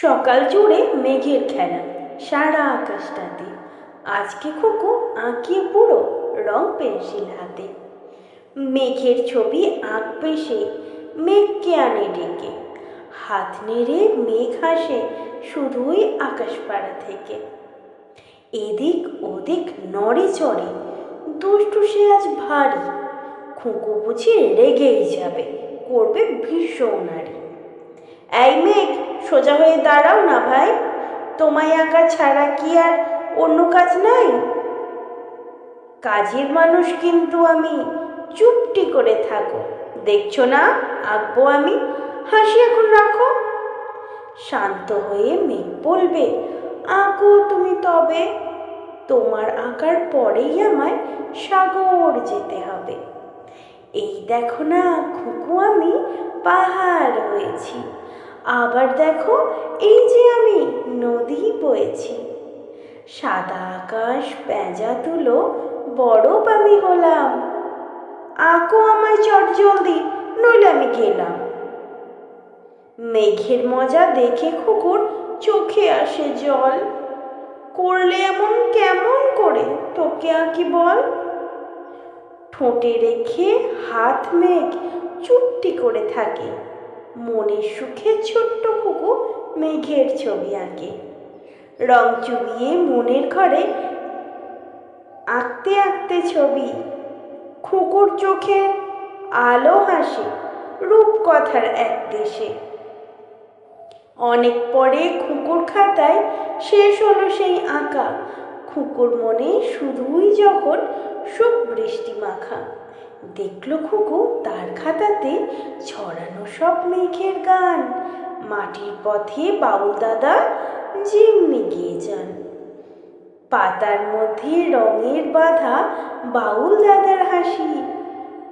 সকাল জুড়ে মেঘের খেলা, সারা আকাশটাতে। আজকে খোকো আঁকিয়ে পুরো রং পেন্সিল হাতে। মেঘের ছবি আঁকবে সে মেঘকে আনে ডেকে। হাত নেড়ে মেঘ হাসে শুধুই আকাশ পাড়া থেকে। এদিক ওদিক নড়ে চড়ে, দুষ্টু সে আজ ভারী। খুঁকো বুঝি রেগেই যাবে, করবে ভীষণ নারী এই মেঘ, সোজা হয়ে দাঁড়াও না ভাই। তোমায় আঁকা ছাড়া কি আর অন্য কাজ নাই? কাজের মানুষ কিন্তু আমি, চুপটি করে থাকো। দেখছ না, আঁকবো আমি, হাসি এখন রাখো। শান্ত হয়ে মেঘ বলবে, আঁকো তুমি তবে। তোমার আঁকার পরেই আমায় সাগর যেতে হবে। এই দেখো না, খুকু আমি পাহাড় হয়েছি আবার দেখো, এই যে আমি নদী বয়েছি সাদা আকাশ পেঁজা তুলো বরফ আমি হলাম। আঁকো আমায় চট জলদি, নইলে আমি গেলাম। মেঘের মজা দেখে কুকুর চোখে আসে জল। করলে এমন কেমন করে, তোকে আঁকি বল? ঠোঁটে রেখে হাত মেঘ চুপটি করে থাকে। মনের সুখে ছোট্ট কুকু মেঘের ছবি আঁকে। রং চুবিয়ে মনের ঘরে আঁকতে আঁকতে ছবি। খুকুর চোখে আলো হাসে রূপকথার এক দেশে। অনেক পরে খুকুর খাতায় শেষ হলো সেই আঁকা। খুকুর মনে শুধুই যখন সুখ বৃষ্টি মাখা। দেখল খুকু তার খাতাতে, ছড়ানো সব মেঘের গান। মাটির পথে বাউল দাদা যেমনি গিয়ে যান। পাতার মধ্যে রঙের বাধা, বাউল দাদার হাসি।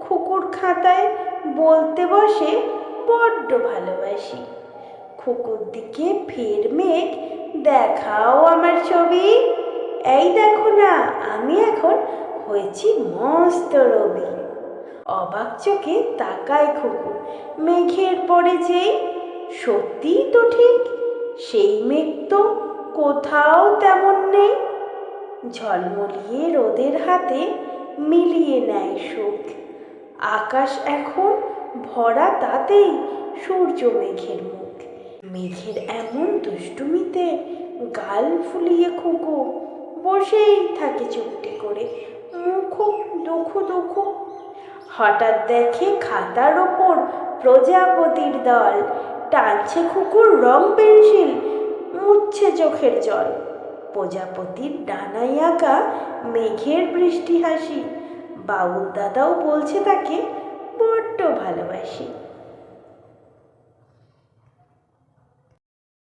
খুকুর খাতায় বলতে বসে, বড্ড ভালোবাসি। খুকুর দিকে ফের মেঘ, দেখাও আমার ছবি। এই দেখো না, আমি এখন হয়েছি মস্ত রবি অবাক চোখে তাকায় খুকু। মেঘের পরে যেই সত্যিই তো ঠিক, সেই মেঘ তো কোথাও তেমন নেই। ঝলমলিয়ে রোদের হাতে মিলিয়ে নেয় সুখ। আকাশ এখন ভরা তাতেই সূর্য মেঘের মুখ। মেঘের এমন দুষ্টুমিতে গাল ফুলিয়ে খুকো বসেই থাকে চুপটি করে। মুখ দুঃখ দুঃখ হঠাৎ দেখে খাতার ওপর প্রজাপতির দল, টানছে কুকুর রং পেন্সিল মুছছে চোখের জল। প্রজাপতির ডানায় আঁকা মেঘের বৃষ্টি হাসি। বাউল দাদাও বলছে তাকে বড্ড ভালোবাসি।